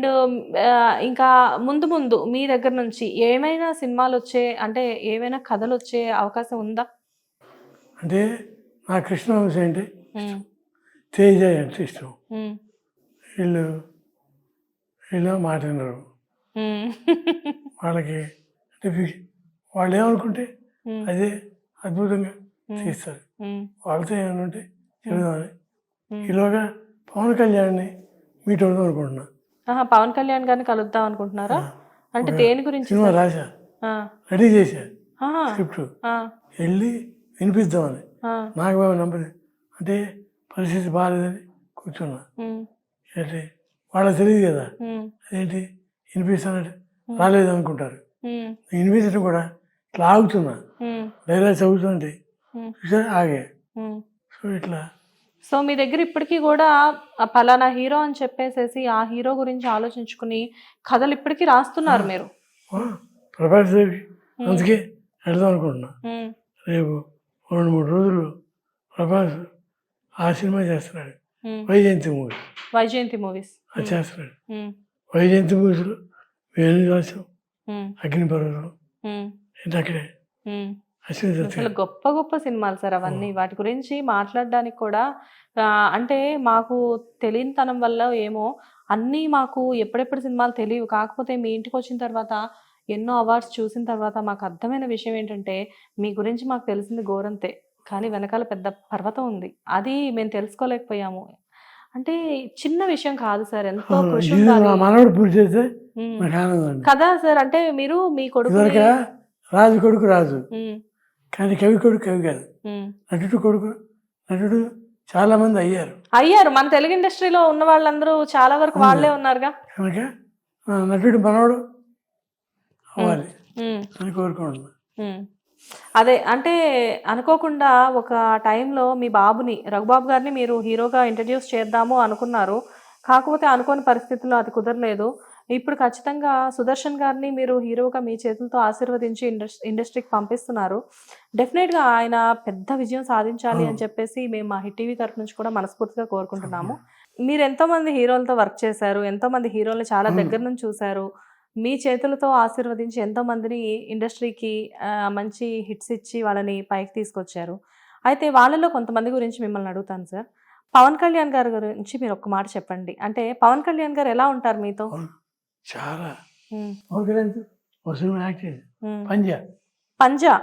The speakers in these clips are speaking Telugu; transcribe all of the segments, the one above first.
అండ్ ఇంకా ముందు ముందు మీ దగ్గర నుంచి ఏమైనా సినిమాలు వచ్చే అంటే ఏమైనా కథలు వచ్చే అవకాశం ఉందా? అంటే నా కృష్ణవంశ అంటే తేజ అంటే ఇష్టం. వీళ్ళు వీళ్ళు మాట వినరు. ఉమ్, వాళ్ళకి అంటే వాళ్ళు ఏమనుకుంటే అదే అద్భుతంగా తీస్తారు. వాళ్ళతో ఏమైనా ఉంటే చెబుదామని. ఈలోగా పవన్ కళ్యాణ్ని మీట్ అవుదాం అనుకుంటున్నా. ఆహా, పవన్ కళ్యాణ్ గారిని కలుద్దాం అనుకుంటున్నారా? అంటే దేని గురించి సినిమా? రాశా? ఆ, రెడీ చేశా. ఆహా, స్క్రిప్ట్. ఆ, వెళ్ళి వినిపిద్దామని. ఆ, నాకు బాబు నంబర్. అంటే పరిస్థితి బాగాలేదని కూర్చున్నా. ఉమ్, అంటే వాళ్ళకి తెలియదు కదా. ఉమ్, అదేంటి? వినిపిస్తానంటే రాలేదు అనుకుంటారు ఉమ్, వినిపించడం కూడా ఇట్లా ఆగుతున్నా. ఉమ్, డైలాగ్ చదువుతుంటే ఉమ్, చూసారా ఆగే. ఉమ్. సో ఇట్లా సో మీ దగ్గర ఇప్పటికీ కూడా ఆ పలానా హీరో అని చెప్పేసేసి ఆ హీరో గురించి ఆలోచించుకుని కథలు ఇప్పటికీ రాస్తున్నారు మీరు. ప్రభాస్ అందుకే వెళ్దాం అనుకుంటున్నా. రేపు రెండు మూడు రోజులు ప్రభాస్ ఆ సినిమా చేస్తున్నాడు. వైజయంతి మూవీ. వైజయంతి మూవీస్. అది చేస్తున్నాడు. వైజయంతి మూవీస్లో వేణు రాసాం అగ్నిపర్వతం ఏంటి అక్కడే? అసలు గొప్ప గొప్ప సినిమాలు సార్ అవన్నీ. వాటి గురించి మాట్లాడడానికి కూడా అంటే మాకు తెలియనితనం వల్ల ఏమో అన్నీ మాకు ఎప్పుడెప్పుడు సినిమాలు తెలియవు. కాకపోతే మీ ఇంటికి వచ్చిన తర్వాత ఎన్నో అవార్డ్స్ చూసిన తర్వాత మాకు అర్థమైన విషయం ఏంటంటే మీ గురించి మాకు తెలిసింది గోరంతే కానీ వెనకాల పెద్ద పర్వతం ఉంది. అది మేము తెలుసుకోలేకపోయాము. అంటే చిన్న విషయం కాదు సార్. ఎంతో కృషి కదా సార్. అంటే మీరు మీ కొడుకు రాజు కొడుకు రాజు. కానీ కవి కొడుకు కవి కాదు. నటుడు కొడుకు నటుడు చాలా మంది అయ్యారు. అయ్యారు. మన తెలుగు ఇండస్ట్రీలో ఉన్న వాళ్ళందరూ చాలా వరకు వాళ్ళే ఉన్నారుగా. కనుక నటుడు మనవడు అవ్వాలి అని ఉమ్. అదే అంటే అనుకోకుండా ఒక టైంలో మీ బాబుని రఘుబాబు గారిని మీరు హీరోగా ఇంట్రడ్యూస్ చేద్దాము అనుకున్నారు. కాకపోతే అనుకోని పరిస్థితుల్లో అది కుదరలేదు. ఇప్పుడు ఖచ్చితంగా సుదర్శన్ గారిని మీరు హీరోగా మీ చేతులతో ఆశీర్వదించి ఇండస్ ఇండస్ట్రీకి పంపిస్తున్నారు. డెఫినెట్గా ఆయన పెద్ద విజయం సాధించాలి అని చెప్పేసి మేము మా హిట్ టీవీ తరఫు నుంచి కూడా మనస్ఫూర్తిగా కోరుకుంటున్నాము. మీరు ఎంతో మంది హీరోలతో వర్క్ చేశారు ఎంతో మంది హీరోలు చాలా అవును. దగ్గర నుంచి చూశారు. మీ చేతులతో ఆశీర్వదించి ఎంతో మందిని ఇండస్ట్రీకి మంచి హిట్స్ ఇచ్చి వాళ్ళని పైకి తీసుకొచ్చారు. అయితే వాళ్ళలో కొంతమంది గురించి మిమ్మల్ని అడుగుతాను సార్. పవన్ కళ్యాణ్ గారి గురించి మీరు ఒక్క మాట చెప్పండి. అంటే పవన్ కళ్యాణ్ గారు ఎలా ఉంటారు మీతో. చాలా. ఓకే ఒక సినిమా యాక్ట్ చేసి. పంజా. పంజా.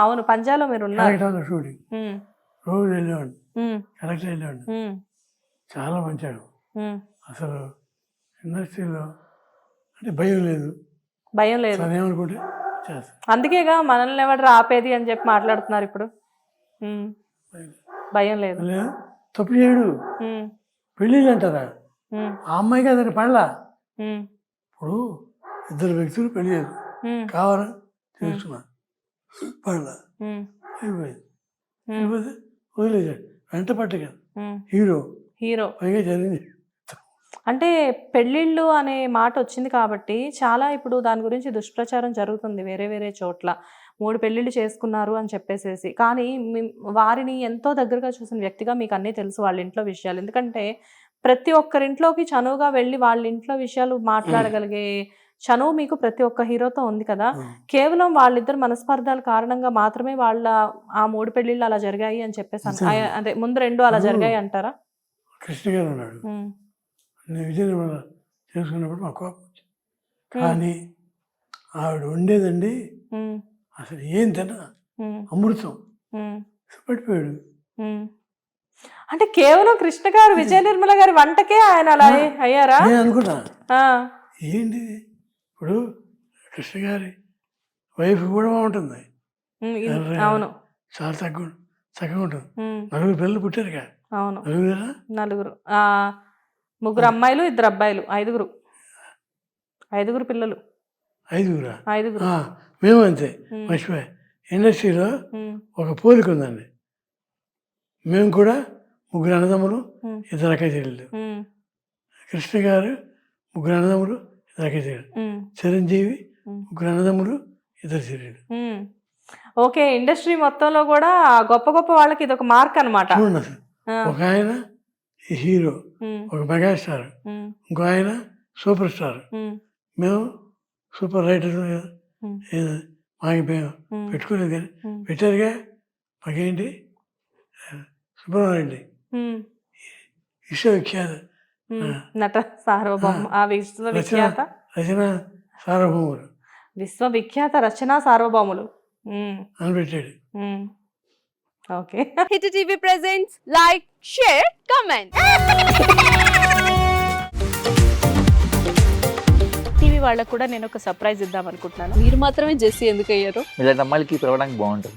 అవును పంజాలో మీరు ఉన్నారు షూటింగ్. రోజు వెళ్ళేవాడిని. ఉమ్, కలెక్టర్ వెళ్ళేవాడిని. ఉమ్, చాలా మంచాడు. అసలు ఇండస్ట్రీలో అంటే భయం లేదు. భయం లేదు. ఏమనుకుంటే అందుకేగా మనల్ని ఎవరు ఆపేది అని చెప్పి మాట్లాడుతున్నారు ఇప్పుడు. భయం లేదు. లేదు. తప్పు చేయడు. పెళ్ళిళ్ళు అంటారా? ఆ అమ్మాయికి అతని పడలా? ఇప్పుడు ఇద్దరు వ్యక్తులు పెళ్ళి కావాలని తెలుసుకున్నా పడలా అయిపోయింది. అయిపోతే వెంట పట్టగా ఉమ్. హీరో. హీరో. పైగా జరిగింది. అంటే పెళ్ళిళ్ళు అనే మాట వచ్చింది కాబట్టి చాలా ఇప్పుడు దాని గురించి దుష్ప్రచారం జరుగుతుంది వేరే వేరే చోట్ల. మూడు పెళ్ళిళ్ళు చేసుకున్నారు అని చెప్పేసేసి. కానీ వారిని ఎంతో దగ్గరగా చూసిన వ్యక్తిగా మీకు అన్నీ తెలుసు వాళ్ళ ఇంట్లో విషయాలు. ఎందుకంటే ప్రతి ఒక్కరింట్లోకి చనువుగా వెళ్ళి వాళ్ళ ఇంట్లో విషయాలు మాట్లాడగలిగే చనువు మీకు ప్రతి ఒక్క హీరోతో ఉంది కదా. కేవలం వాళ్ళిద్దరు మనస్పర్ధాల కారణంగా మాత్రమే వాళ్ళ ఆ మూడు పెళ్ళిళ్ళు అలా జరిగాయి అని చెప్పేసి. అదే ముందు రెండు అలా. జరిగాయి అంటారా? కృష్ణ గారు ఉన్నాడు. ఉమ్, నేను విజయనిర్మల చేసుకున్నప్పుడు మా కోపం వచ్చింది కానీ ఆవిడ ఉండేదండి. అసలు ఏం తిన? ఉమ్, అమృతం. పడిపోయాడు. అంటే కేవలం కృష్ణ గారు విజయ నిర్మల గారి వంటకే ఆయన అలా అయ్య- అయ్యారా? నేను అనుకున్నా ఏంటి? ఇప్పుడు కృష్ణ గారి వైఫ్ కూడా బాగుంటుంది. అవును. చాలా తక్కువ చక్కగా ఉంటుంది. నలుగురు పిల్లలు పుట్టారుగా? అవును. నలుగురు. ముగ్గురు అమ్మాయిలు ఇద్దరు అబ్బాయిలు ఐదుగురు. ఐదుగురు పిల్లలు. ఐదుగురా? ఐదుగురు. మేము అంతే. మర్చిపోయా. ఇండస్ట్రీలో ఒక పోలిక ఉందండి. మేము కూడా ముగ్గురు అన్నదమ్ములు ఉమ్, ఇద్దరు అక్క చెల్లెలు ఉమ్, కృష్ణ గారు ముగ్గురు అన్నదమ్ములు ఇద్దరు అక్క చెల్లెలు ఉమ్, చిరంజీవి. ముగ్గురు అన్నదమ్ములు ఇద్దరు ఉమ్. ఓకే ఇండస్ట్రీ మొత్తంలో కూడా గొప్ప గొప్ప వాళ్ళకి ఇది ఒక మార్క్ అనమాట ఒక ఆయన హీరో ఒక మెగాస్టార్. ఇంకో ఆయన సూపర్ స్టార్. మేము సూపర్ రైటర్ మాకు మేము పెట్టుకునేది కానీ పెట్టారుగా మాకేంటి? సుబ్రహ్మణ్యండి ఉమ్, విశ్వవిఖ్యాత. నట సార్వభౌమ. ఆ. విశ్వవిఖ్యాత? రచన సార్వభౌముడు విశ్వవిఖ్యాత రచన సార్వభౌములు. అని పెట్టాడు. Okay. Hit TV presents like share comment. TV వాళ్ళకు కూడా నేను ఒక సర్ప్రైజ్ ఇద్దాం అనుకుంటున్నాను. మీరు మాత్రమే జెస్సీ ఎందుకు అయ్యారు ఇలాంటి అమ్మాయిలకి పిలవడానికి బాగుంటుంది.